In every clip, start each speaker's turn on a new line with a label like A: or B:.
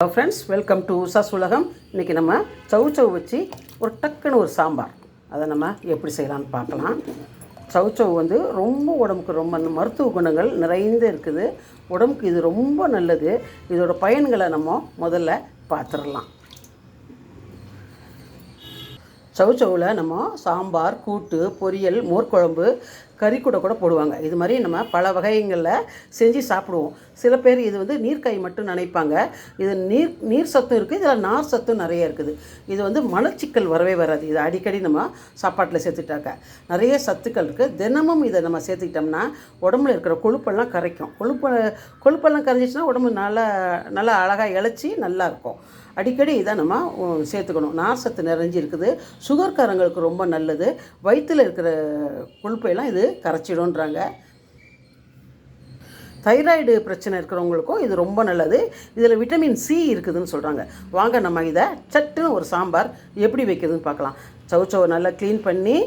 A: Hello friends welcome to Usha's உலகம் இன்றைக்கி நம்ம சவு சவு வச்சு ஒரு டக்குன்னு ஒரு சாம்பார். அதை நம்ம எப்படி செய்யலாம்னு பார்க்கலாம். சவு சவு வந்து ரொம்ப உடம்புக்கு ரொம்ப மருத்துவ குணங்கள் நிறைந்து இருக்குது. உடம்புக்கு இது ரொம்ப நல்லது. இதோட பயன்களை நம்ம முதல்ல பார்த்துடலாம். சவுச்சவில் நம்ம சாம்பார் கூட்டு பொரியல் மோர்க்குழம்பு கறி கூட கூட போடுவாங்க. இது மாதிரி நம்ம பல வகைகளில் செஞ்சு சாப்பிடுவோம். சில பேர் இது வந்து நீர்க்காய் மட்டும் நினைப்பாங்க. இது நீர் நீர் சத்தும் இருக்குது இதில் நார் சத்தும் நிறைய இருக்குது. இது வந்து மலச்சிக்கல் வரவே வராது. இது அடிக்கடி நம்ம சாப்பாட்டில் சேர்த்துட்டாக்க நிறைய சத்துக்கள் இருக்குது தினமும் இதை நம்ம சேர்த்துக்கிட்டோம்னா உடம்புல இருக்கிற கொழுப்பெல்லாம் கரைக்கும். கொழுப்பு கொழுப்பெல்லாம் கரைஞ்சிச்சுன்னா உடம்பு நல்லா நல்லா அழகாக இழைச்சி நல்லா இருக்கும். அடிக்கடி இதை நம்ம சேர்த்துக்கணும். நார் சத்து நிறைஞ்சி இருக்குது சுகர்காரங்களுக்கு ரொம்ப நல்லது. வயிற்றில் இருக்கிற கொழுப்பையெல்லாம் இது கரைச்சிடும்ன்றாங்க. தைராய்டு பிரச்சனை இருக்கிறவங்களுக்கும் இது ரொம்ப நல்லது. இதில் விட்டமின் சி இருக்குதுன்னு சொல்கிறாங்க வாங்க நம்ம இதை சட்டுன்னு ஒரு சாம்பார் எப்படி வைக்கிறதுன்னு பார்க்கலாம். சவுச்சவை நல்லா க்ளீன் பண்ணி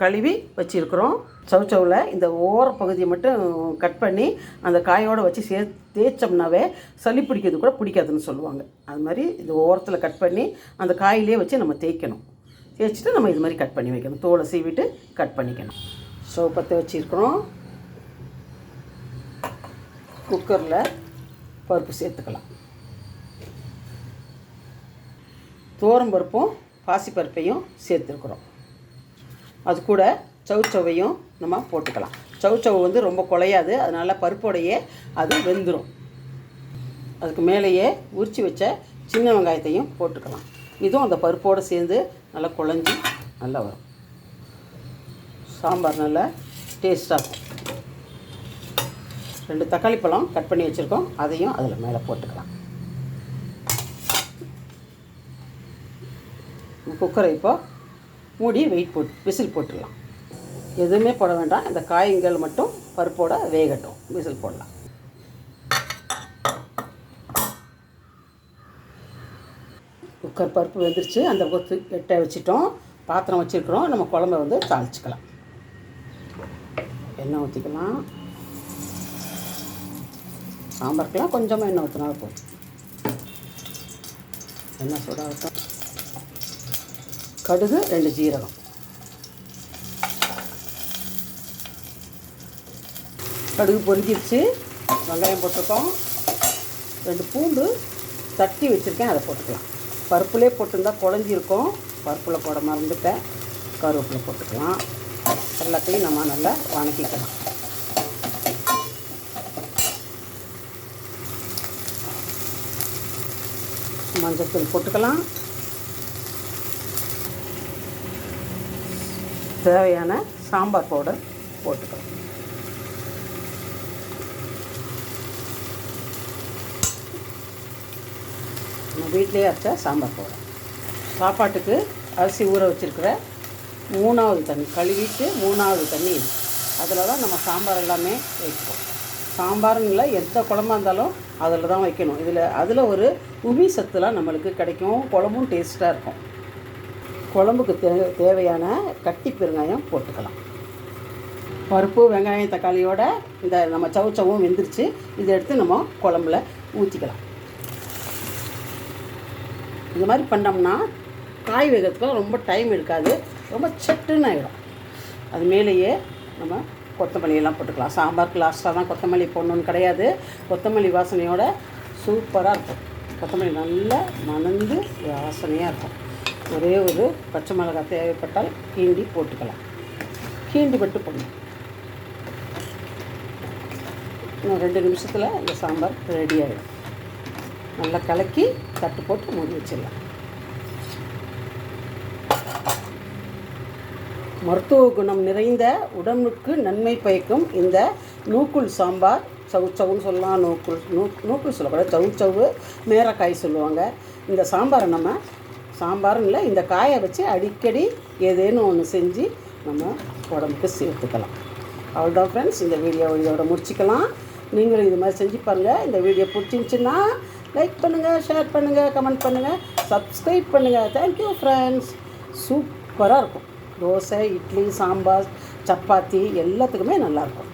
A: கழுவி வச்சுருக்குறோம். சவுச்சவில் இந்த ஓர பகுதியை மட்டும் கட் பண்ணி அந்த காயோடு வச்சு சே தேய்ச்சோம்னாவே சளி பிடிக்கிறது கூட பிடிக்காதுன்னு சொல்லுவாங்க. அது மாதிரி இது ஓரத்தில் கட் பண்ணி அந்த காயிலே வச்சு நம்ம தேய்க்கணும். தேய்ச்சிட்டு நம்ம இது மாதிரி கட் பண்ணி வைக்கணும். தோலை சீவிட்டு கட் பண்ணிக்கணும். ஸ்டவ் பற்ற வச்சுருக்குறோம். குக்கரில் பருப்பு சேர்த்துக்கலாம். தோரம் பருப்பும் பாசிப்பருப்பையும் சேர்த்துருக்குறோம். அது கூட சவுச்சவையும் நம்ம போட்டுக்கலாம். சவுச்சவு வந்து ரொம்ப குலையாது அதனால் பருப்போடையே அது வெந்துடும் அதுக்கு மேலேயே உரித்து வச்ச சின்ன வெங்காயத்தையும் போட்டுக்கலாம். இதுவும் அந்த பருப்போடு சேர்ந்து நல்லா குழஞ்சி நல்லா வரும். சாம்பார் நல்லா டேஸ்ட்டாக இருக்கும். ரெண்டு தக்காளி பழம் கட் பண்ணி வச்சுருக்கோம். அதையும் அதில் மேலே போட்டுக்கலாம். குக்கரை இப்போ மூடி வெயிட் போட்டு விசில் போட்டுடலாம். எதுவுமே போட வேண்டாம். இந்த காய்கள் மட்டும் பருப்போட வேகட்டும். விசில் போடலாம். குக்கர் பருப்பு வெந்துருச்சு. அந்த கொத்து எட்டை வச்சுட்டோம். பாத்திரம் வச்சுருக்குறோம். நம்ம குழம்ப வந்து தாளிச்சுக்கலாம். எண்ணெய் ஊற்றிக்கலாம். சாம்பாருக்கெலாம் கொஞ்சமாக எண்ணெய் ஊற்றினா போதும். எண்ணெய் சூடாக இருக்கும் கடுகு ரெண்டு ஜீரகம். கடுகு பொரிஞ்சிருச்சு. வெங்காயம் போட்டிருக்கோம். ரெண்டு பூண்டு தட்டி வச்சுருக்கேன் அதை போட்டுக்கலாம். பருப்புலேயே போட்டிருந்தா குழஞ்சிருக்கும். பருப்பில் போட மறந்துட்டேன். கருவேப்பில் போட்டுக்கலாம். எல்லாத்தையும் நம்ம நல்லா வணக்கிக்கலாம். மஞ்சத்தூள் போட்டுக்கலாம். தேவையான சாம்பார் பவுடர் போட்டுக்கலாம். நம்ம வீட்டிலேயே அரைச்சா சாம்பார் பவுடர். சாப்பாட்டுக்கு அரிசி ஊற வச்சுருக்கிற மூணாவது தண்ணி கழுவிட்டு மூணாவது தண்ணி அதில் தான் நம்ம சாம்பார் எல்லாமே வைப்போம். சாம்பார்னு எந்த குழம்பா இருந்தாலும் அதில் தான் வைக்கணும். இதில் அதில் ஒரு உமி சத்துலாம் நம்மளுக்கு கிடைக்கும். குழம்பும் டேஸ்ட்டாக இருக்கும். குழம்புக்கு தே தேவையான கட்டி பெருங்காயம் போட்டுக்கலாம். பருப்பு வெங்காயம் தக்காளியோட இந்த நம்ம சவுச்சவும் வெந்துருச்சு. இதை எடுத்து நம்ம குழம்புல ஊற்றிக்கலாம் இது மாதிரி பண்ணோம்னா காய் வேகிறதுக்குலாம் ரொம்ப டைம் எடுக்காது. ரொம்ப சட்டுன்னு ஆகிடும் அது மேலேயே நம்ம கொத்தமல்லியெல்லாம் போட்டுக்கலாம். சாம்பாருக்கு லாஸ்ட்டாக தான் கொத்தமல்லி போடணுன்னு கிடையாது. கொத்தமல்லி வாசனையோட சூப்பராக இருக்கும். கொத்தமல்லி நல்லா மணந்து வாசனையாக இருக்கும். ஒரே ஒரு பச்சை மிளகாய் தேவைப்பட்டால் கீண்டி போட்டுக்கலாம். கீண்டி பட்டு போடணும். இன்னும் ரெண்டு நிமிஷத்தில் இந்த சாம்பார் ரெடி ஆகிடும் நல்லா கலக்கி தட்டு போட்டு மூடி வச்சிடலாம். மருத்துவ குணம் நிறைந்த உடம்புக்கு நன்மை பயக்கும் இந்த நூக்குள் சாம்பார் சவு சவுன்னு சொல்லலாம் நூக்குள் நூ நூக்குள் சொல்லக்கூடாது சவு சவு மேரக்காய் சொல்லுவாங்க. இந்த சாம்பாரை நம்ம சாம்பாரும் இல்லை இந்த காயை வச்சு அடிக்கடி ஏதேனும் ஒன்று செஞ்சு நம்ம உடம்புக்கு சேர்த்துக்கலாம். அவ்வளோதான் ஃப்ரெண்ட்ஸ் இந்த வீடியோ இதோட முடிச்சுக்கலாம். நீங்களும் இது மாதிரி செஞ்சு பாருங்கள் இந்த வீடியோ பிடிச்சிருந்துச்சின்னா லைக் பண்ணுங்கள் ஷேர் பண்ணுங்கள் கமெண்ட் பண்ணுங்கள் சப்ஸ்கிரைப் பண்ணுங்கள் தேங்க்யூ ஃப்ரெண்ட்ஸ் சூப்பராக இருக்கும். தோசை இட்லி சாம்பார் சப்பாத்தி எல்லாத்துக்குமே நல்லாயிருக்கும்.